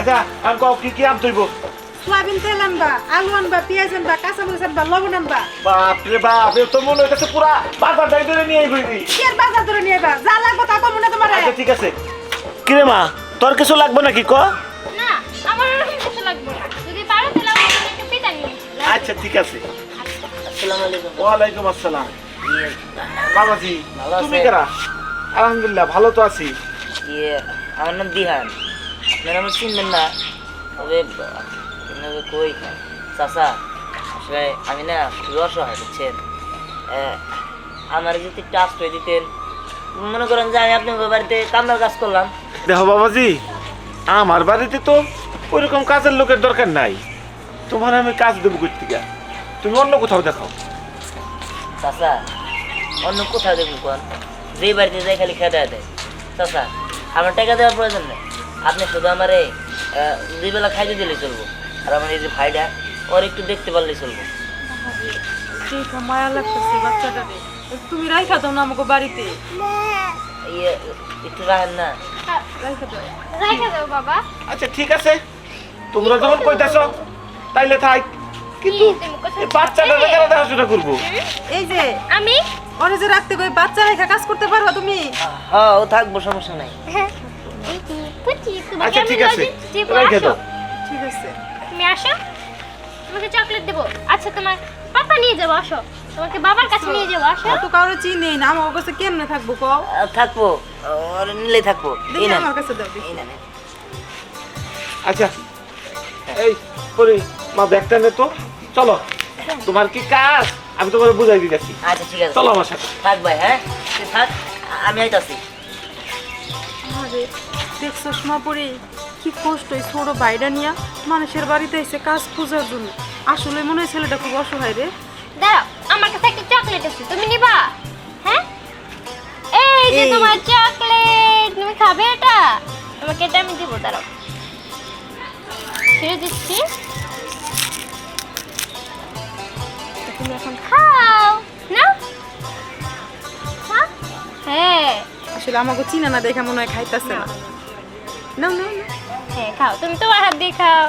আচ্ছা আমি কও কি কি আনতে হইব সোয়াবিন তেল আনবা আলু আনবা পেঁয়াজ আনবা কাঁচামরিচ আনবা লবণ আনবা। বাপরে বাপ এ তো মনে হইতেছে পুরা বাজার দাই ধরে নিয়ে আইবি কি বাজার ধরে নিয়ে আইবা? যা লাগবে তা করব না তোমার। আচ্ছা ঠিক আছে। কিরে মা তোর কিছু লাগবে নাকি ক? না আমার কিছু লাগবে না। যদি পারো তাহলে আমার একটা পিঠা নিয়ে আচ্ছা ঠিক আছে। আসসালামু আলাইকুম ওয়ালাইকুম আসসালাম। ইয়ে বাবাজি ভালো তুমি? কেরা? আলহামদুলিল্লাহ ভালো তো আছি। ইয়ে আমার নাম দিহান আপনারা আমার চিনবেন না তবে কই চাচা আসলে আমি না খুবই অসহায় বুঝছেন আমার যদি একটু আশ্রয় দিতেন মনে করেন যে আমি আপনার বাড়িতে কামড়ার কাজ করলাম দেখো বাবাজি আমার বাড়িতে তো ওইরকম কাজের লোকের দরকার নাই তোমার আমি কাজ দেবো করতে গা তুমি অন্য কোথাও দেখাও চাচা অন্য কোথাও দেখুন কোন যে বাড়িতে যাই খালি খেতে দেয় চাচা আমার টাকা দেওয়ার প্রয়োজন নেই আপনি শুধু আমার দুই বেলা খাইতে দিলে চলবো। আর আমার এই যে ভাইটা ওর একটু দেখতে পারলে চলবো। ঠিক মায়া লাগতেছে তুমি রাইখা দাও না আমাকে বাড়িতে। ইয়ে একটু রাখেন না। আচ্ছা ঠিক আছে। তোমরা যখন কইতাছ তাইলে থাক। কিন্তু এই বাচ্চাটা কেন দেখাশোনা করব। এই যে আমি? ওরে যে রাখতে কই বাচ্চা রেখা কাজ করতে পারবা তুমি? হ্যাঁ ও থাকব সমস্যা নাই। হ্যাঁ। আচ্ছা আমি ঠিক আছে রেখে দাও। ঠিক আছে। তুমি আসো। তোমাকে চকলেট দেবো। আচ্ছা তোমার পাপা নিয়ে যাব আসো। তোমাকে বাবার কাছে নিয়ে যাব আসো। তো কারও চিনি না আমার কাছে কেমনে থাকব কও? থাকব। ওর নিলে থাকব। এই দেখি আমার কাছে দাও এই নেন আচ্ছা এই মা ব্যাগটা নে তো। চলো। তোমার কি কাজ? আমি তোমার বুঝাই দিতেছি। আচ্ছা ঠিক আছে। চলো আমার সাথে। থাক ভাই হ্যাঁ? থাক আমি আইতাছি। আরে দেখছস মা পরে কি কষ্ট এই ছোট বাইরা নিয়া মানুষের বাড়িতে এসে কাজ খোঁজার জন্য। আসলে মনে হয় ছেলেটা খুব অসহায় রে। দাঁড়াও আমার কাছে একটা চকলেট আছে তুমি নিবা? হ্যাঁ? এই যে তোমার চকলেট তুমি খাবে এটা? তোমাকে এটা আমি দিব দাঁড়াও। ছেড়ে দিচ্ছি। তুমি এখন খাও না? হ্যাঁ? আসলে আমাকে চিনা না দেখে মনে হয় খাইতেছে না। না না না হ্যাঁ খাও। তুমি তোমার হাত দিয়ে খাও।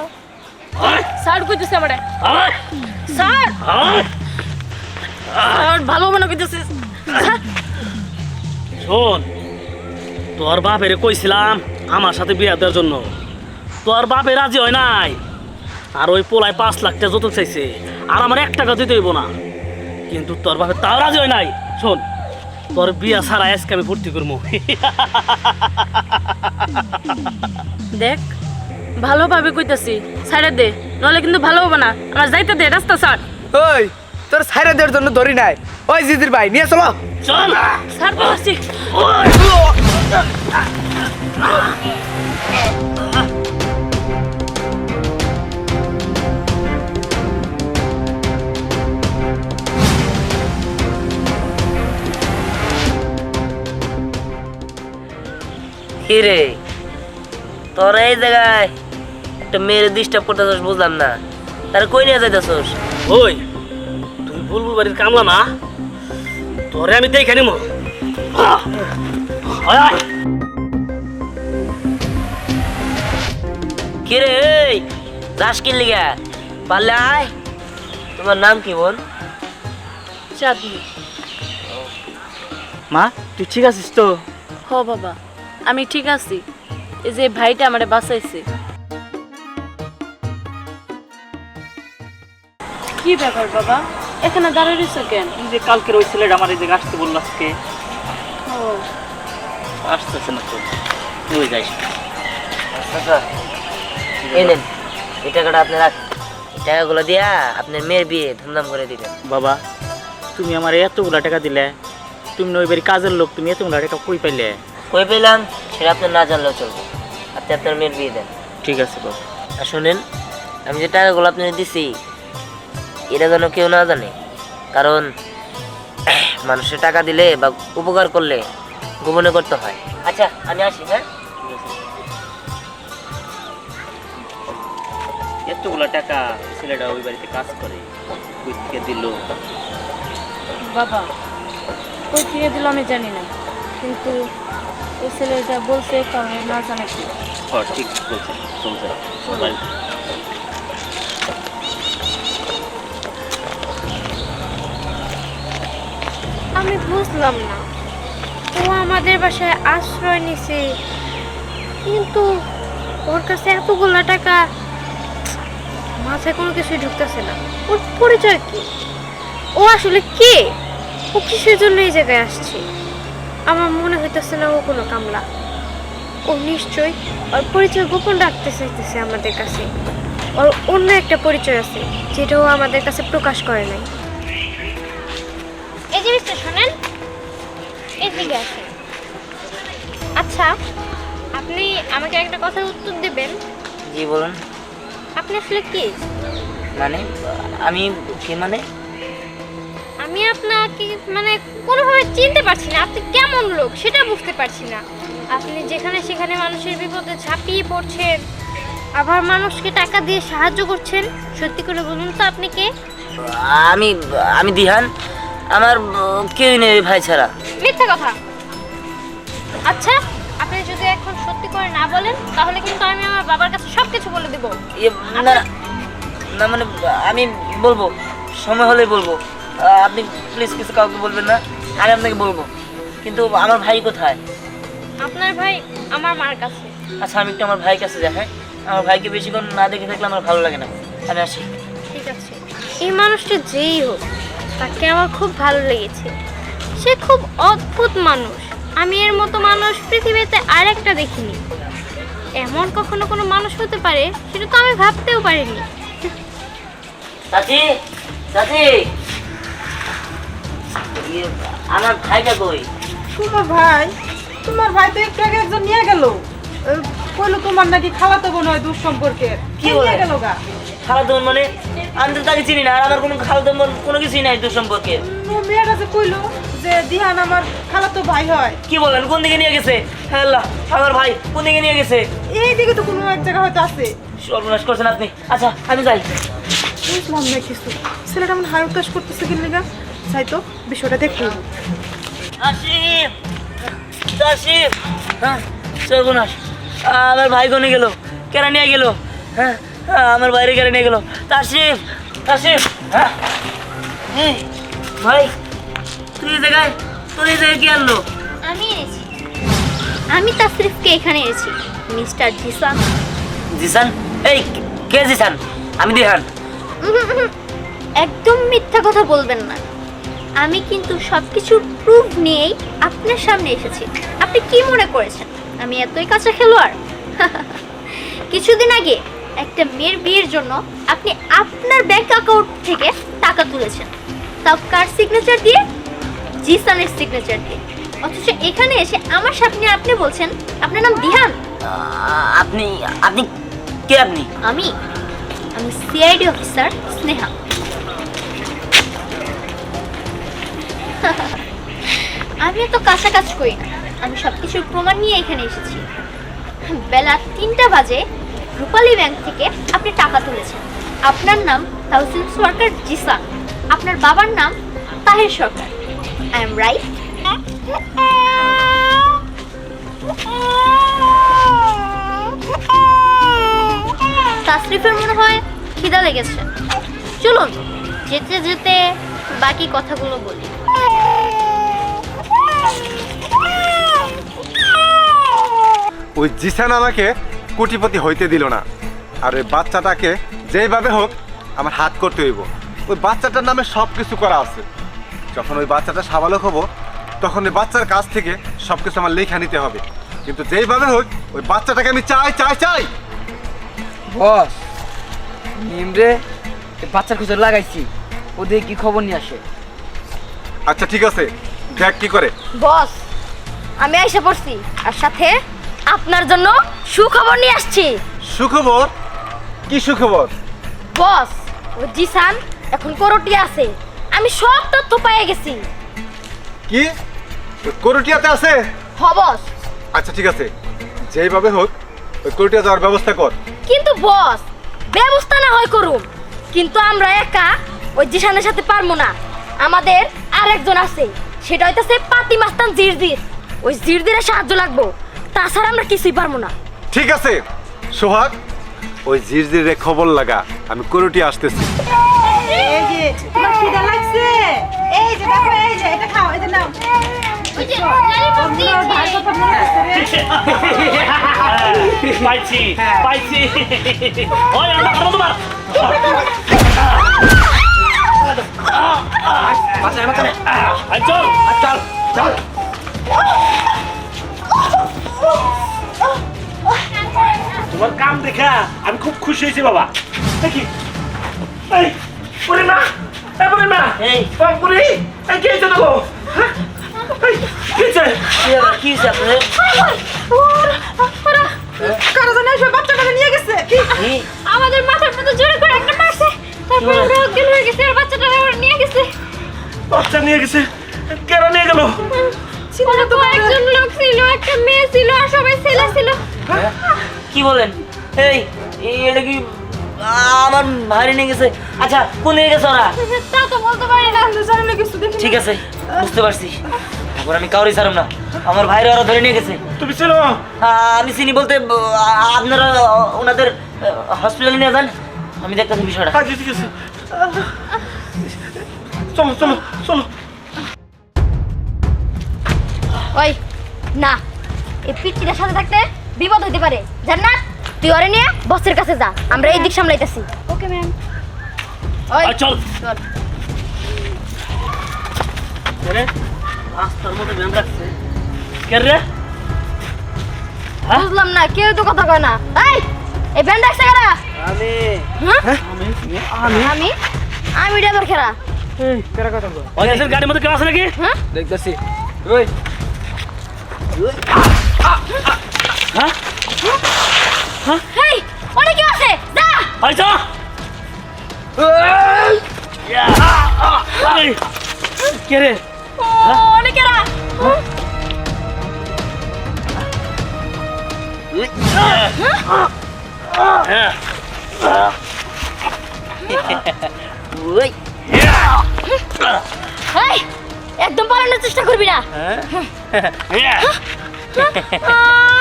স্যার কইতেছে আমারে। স্যার। স্যার ভালো মনে কইতেছে। শোন তোর বাপের কইছিলাম আমার সাথে বিয়ে দেওয়ার জন্য। তোর বাপে রাজি হয় নাই। আর ওই পোলায় পাঁচ লাখ টাকা যত চাইছে আর আমার এক টাকা দিতে হইব না। কিন্তু তোর বাপে তাও রাজি হয় নাই। শোন তোর বিয়া ছাড়া আজকে আমি ভর্তি করব। দেখ ভালোভাবে কইতাছি ছাইড়ে দে নলে কিন্তু ভালো হবে না। আমার যাইতে দে রাস্তা ছাড়। ওই তোর সাইরা দেওয়ার জন্য ধরি নাই। ওই জিদির ভাই নিয়ে চলো। চল। ছাড় কি রে তোর এই জায়গায় একটা মেয়ের ডিস্টার্ব করতেছস বুঝলাম না। তার কই নিয়ে যাইতেছস? ওই তুই বুলবুল বাড়ির কামলা না? তোরে আমি দেখে নিব কি রে এই যাস কি লিগা পারলে আয়। তোমার নাম কি বোন? চাঁদনি। মা তুই ঠিক আছিস তো? হ বাবা। আমি ঠিক আছি। এই যে ভাইটা আমারে বাঁচাইছে। কি ব্যাপার বাবা? এখানে দাঁড়িয়ে রয়েছো কেন? এই যে কালকের ওই ছেলেটা আমার এই জায়গায় আসতে বলল আজকে। ও। আসতেছে না তো। ওই যাইস। আচ্ছা এই টাকাটা আপনি রাখ। এই টাকাগুলো দিয়া আপনার মেয়ের বিয়ে ধুমধাম করে দিবেন। বাবা তুমি আমার এতগুলা টাকা দিলে তুমি ওই বাড়ি কাজের লোক তুমি এতগুলা টাকা কই পাইলে? কই পেলাম সেটা আপনার না জানলেও চলবে। আপনি আপনার মেয়ের বিয়ে দেন। ঠিক আছে বাবা। আর শোনেন আমি যে টাকাগুলো আপনি দিছি এটা যেন কেউ না জানে। কারণ মানুষের টাকা দিলে বা উপকার করলে গোপনে করতে হয়। আচ্ছা আমি আসি হ্যাঁ? এতগুলা টাকা ছেলেটা ওই বাড়িতে কাজ করে কই থেকে দিল? বাবা কই থেকে দিল আমি জানি না। কিন্তু ছেলেটা বলছে কারণ না জানা কি। ঠিক বলছে বাড়ি আমি বুঝলাম না। ও আমাদের বাসায় আশ্রয় নিছে। কিন্তু ওর কাছে এতগুলো টাকা মাথায় কোনো কিছুই ঢুকতেছে না। ওর পরিচয় কি? ও আসলে কে? ও কিসের জন্য এই জায়গায় আসছে? আমার মনে হইতেছে না ও কোনো কামলা। ও নিশ্চয়ই ওর পরিচয় গোপন রাখতে চাইতেছে আমাদের কাছে। ওর অন্য একটা পরিচয় আছে যেটা ও আমাদের কাছে প্রকাশ করে নাই। এই জিনিসটা শোনেন এদিকে আসেন। আচ্ছা আপনি আমাকে একটা কথার উত্তর দেবেন? জি বলুন। আপনি আসলে কে? মানে? আমি কে মানে? আমি আপনাকে মানে কোনোভাবে চিনতে পারছি না। আপনি কেমন লোক সেটা বুঝতে পারছি না। আপনি যেখানে সেখানে মানুষের বিপদে ঝাঁপিয়ে পড়ছেন আবার মানুষকে টাকা দিয়ে সাহায্য করছেন সত্যি করে বলুন তো আপনি কে? আমি আমি দিহান। আমার কেউই নেই ভাই ছাড়া। মিথ্যা কথা। আচ্ছা আপনি যদি এখন সত্যি করে না বলেন তাহলে কিন্তু আমি আমার বাবার কাছে সব কিছু বলে দেবো। না না, মানে আমি বলব সময় হলে বলব। আপনি প্লিজ কিছু কাউকে বলবেন না আমি আপনাকে বলব। কিন্তু আমার ভাই কোথায়? আপনার ভাই আমার মার কাছে। আচ্ছা আমি একটু আমার ভাইয়ের কাছে যাই হ্যাঁ? আমার ভাইকে বেশিক্ষণ না দেখে থাকলে আমার ভালো লাগে না। আমি আসি। ঠিক আছে। এই মানুষটা যেই হোক তাকে আমার খুব ভালো লেগেছে। সে খুব অদ্ভুত মানুষ। আমি এর মতো মানুষ পৃথিবীতে আর একটা দেখিনি। এমন কখনো কোনো মানুষ হতে পারে সেটা তো আমি ভাবতেও পারিনি। চাচি চাচি! আমার ভাইটা কই? তোমার ভাই? তোমার ভাই তো একটু আগে একজন নিয়ে গেল। কইলো তোমার নাকি খালাতো বোন হয় দূর সম্পর্কের কি নিয়ে গেল গা? খালাতো বোন মানে? আমি তো তাকে চিনি না আর আমার কোনো খালাতো বোন কোনো কিছুই নাই দূর সম্পর্কে। মেয়ের কাছে কইলো যে দিহান আমার খালাতো ভাই হয়। কি বলেন কোন দিকে নিয়ে গেছে? হ্যাঁ আল্লাহ আমার ভাই কোন দিকে নিয়ে গেছে? এই দিকে তো কোনো এক জায়গা হয়তো আছে। সর্বনাশ করছেন আপনি। আচ্ছা আমি যাই। বুঝলাম না কিছু। ছেলেটা এমন হাই উত্তাস করতেছে কি লেগা চাই তো বিষয়টা দেখতে। আসিফ আসিফ। হ্যাঁ সর্বনাশ। আমার ভাই কোনে গেল? কেন নিয়ে গেল? হ্যাঁ হ্যাঁ, আমার বাইরে কেন নিয়ে গেল? তাসিফ তাসিফ হ্যাঁ। এই, ভাই তুই এই জায়গায় তুই এই জায়গায় কি আনলো? আমি এনেছি। আমি তাসরিফকে এখানে এনেছি। মিস্টার জিসান। জিসান? এই কে জিসান? আমি দিহান। একদম মিথ্যা কথা বলবেন না। আমি কিন্তু সব কিছুর প্রুফ নিয়েই আপনার সামনে এসেছি। আপনি কি মনে করেছেন? আমি এতই কাঁচা খেলোয়াড়? কিছুদিন আগে একটা মেয়ের বিয়ের জন্য আপনি আপনার ব্যাংক অ্যাকাউন্ট থেকে টাকা তুলেছেন। তাও কার সিগনেচার দিয়ে? জিসানের সিগনেচার দিয়ে। অথচ এখানে এসে আমার সামনে আপনি বলছেন আপনার নাম দিহান। আপনি আপনি কে আপনি? আমি আমি সিআইডি অফিসার স্নেহা। আমি তো কাছাকাছি করি না। আমি সব কিছুর প্রমাণ নিয়ে এখানে এসেছি। বেলা তিনটা বাজে রূপালী ব্যাংক থেকে আপনি টাকা তুলেছেন। আপনার নাম তাহসিল সরকার জিসান। আপনার বাবার নাম Taher Sarkar. I am right তাসরিফের মনে হয় খিদা লেগেছে। চলুন, যেতে যেতে বাকি কথাগুলো বলি। ওই জিসান আমাকে কোটিপতি হইতে দিল না। আর ওই বাচ্চাটাকে যেইভাবে হোক আমার হাত করতে হইব। ওই বাচ্চাটার নামে সব কিছু করা আছে। যখন ওই বাচ্চাটা সাবালক হব তখন ওই বাচ্চার কাছ থেকে সব কিছু আমার লেখা নিতে হবে। কিন্তু যেইভাবে হোক ওই বাচ্চাটাকে আমি চাই চাই চাই! বস নিমরে বাচ্চার খুঁজে লাগাইছি। ওদের কি খবর নিয়ে আসে? আচ্ছা ঠিক আছে। দেখ কি করে। বস আমি এসে পড়ছি আর সাথে আপনার জন্য সুখবর নিয়ে আসছি। সুখবর? কি সুখবর? বস ও জিসান এখন করোটি আছে আমি সব তথ্য পেয়ে গেছি। কি? করুটিয়াতে আছে? হ বস। আচ্ছা ঠিক আছে। যেইভাবে হোক ওই করুটিয়া যাওয়ার ব্যবস্থা কর। কিন্তু বস ব্যবস্থা না হয় করুন। কিন্তু আমরা একা ওই জিসানের সাথে পারব না। আমাদের আরেকজন আছে। সেটা হইতেছে পাতি মাস্তান জিরজির। ওই জিরজিরের সাহায্য লাগবো। তাছাড়া আমরা কিছুই পারব না। ঠিক আছে সোহাগ। ওই জিরজিরে খবর লাগা আমি কোনোটি আসতেছি। এই যে তোমার খিদা লাগছে? এই যে দেখো এই যে এটা খাও এই নাও। বন্ধুরা, ভাই কথা আছে রে? পাইছি পাইছি। ওই আমার আমার তোমার আই চল চল চল তোমার কাম দেখা আমি খুব খুশি হয়েছি বাবা। দেখি এই এই পরিমা এই। পরি এই কে হয়েছে দেখো? হ্যাঁ? এই, কি কি কি আমাদের মাথার মধ্যে জোরে করে একটা মারছে। তারপরে অজ্ঞান হয়ে গেছে আর ওরা গেছে বাচ্চা নিয়ে গেছে। কেন নিয়ে গেল? ওরা তো একজন লোক ছিল একটা মেয়ে ছিল আর সবাই ছেলে ছিল। কি বলেন? এই এই এটা কি আমার ভাইরে নিয়ে গেছে? আচ্ছা কোন নিয়ে গেছে ওরা? তা তো বলতে পারি না জানি না কিছু ঠিক আছে বুঝতে পারছি। এখন আমি কাউরি ছাড়ব না। আমার ভাইরা ওরা ধরে নিয়ে গেছে। তুমি ছিল? আমি চিনি বলতে আপনারা ওনাদের হসপিটালে নিয়ে যান। আমি দেখতেছি বিষয়টা। আচ্ছা ঠিক আছে। চলো চলো চলো। ওই না এই পিচ্চিটার সাথে থাকতে বিপদ হইতে পারে। জান্নাত তুই ওরে নিয়ে বসের কাছে যা আমরা এই দিক সামলাইতেছি। Okay ma'am. ওই আই চল। চল। রে? রাস্তার মধ্যে ব্যায়াম রাখছে। কে রে? বুঝলাম না কেউ তো কথা কয় না। এই এই ব্যান্ড রাখছে কারা? আমি। হ্যাঁ? আমি? আমি ড্রাইভার খেরা। ওই গাড়ির মধ্যে কেউ আছে নাকি? দেখতেছি। ওই। হেই অনেক কেউ আছে যা! চল এই, কে রে? অনেকেরা! হ্যাঁ? একদম পালানোর চেষ্টা করবি না।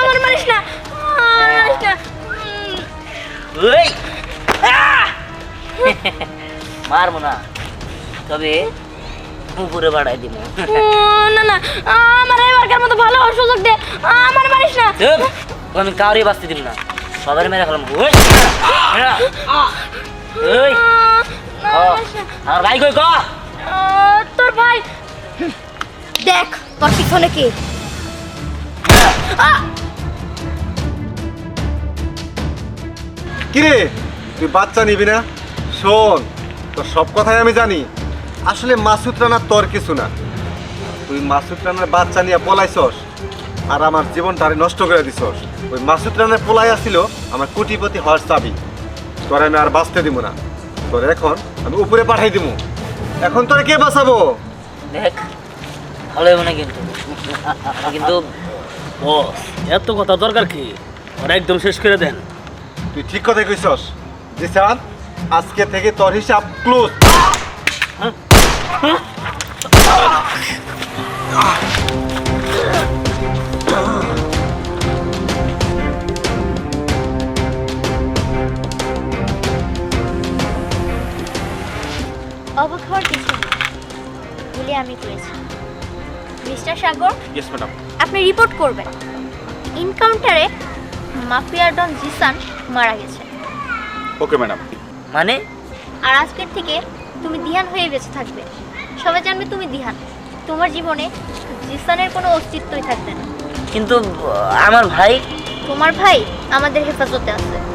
আমার মারিস না মারিস না। ওই মারবো না তবে উপরে বাড়াই দিব। না না আমার এবারকার মতো ভালো সুযোগ দে আমার মারিস না। আমি কাউরে বাঁচতে দিব না সবার মেরে ফেলাম। ওই। আমার ভাই কই ক? তোর ভাই। দেখ, তোর পিছনে কে। কিরে, তুই বাচ্চা নিবি না? শোন, তোর সব কথাই আমি জানি। আসলে মাসুদ রানার তোর কিছু না। তুই মাসুদ রানার বাচ্চা নিয়ে পলাইছস আর আমার জীবনটারে নষ্ট করে দিছস। ওই মাসুদ রানার পোলাই আসছিল আমার কোটিপতি হওয়ার চাবি। তোর আমি আর বাঁচতে দিব না। তোর এখন আমি উপরে পাঠাই দিব এখন তোরা কে বাঁচাবো? দেখ ভালো হবে না কিন্তু। কিন্তু বস এত কথা দরকার কি? ওরা একদম শেষ করে দেন। তুই ঠিক কথাই কইছস। জিসান আজকে থেকে তোর হিসাব ক্লোজ। অবাক হওয়ার কিছু নেই। ভুলে আমি করেছি। মিস্টার সাগর? ইয়েস ম্যাডাম আপনি রিপোর্ট করবেন। ইনকাউন্টারে মাফিয়া ডন জিসান মারা গেছে। ওকে ম্যাডাম মানে? আর আজকের থেকে তুমি দিহান হয়ে বেঁচে থাকবে। সবাই জানবে তুমি দিহান। তোমার জীবনে জিসানের কোনো অস্তিত্বই থাকবে না। কিন্তু আমার ভাই? তোমার ভাই আমাদের হেফাজতে আছে।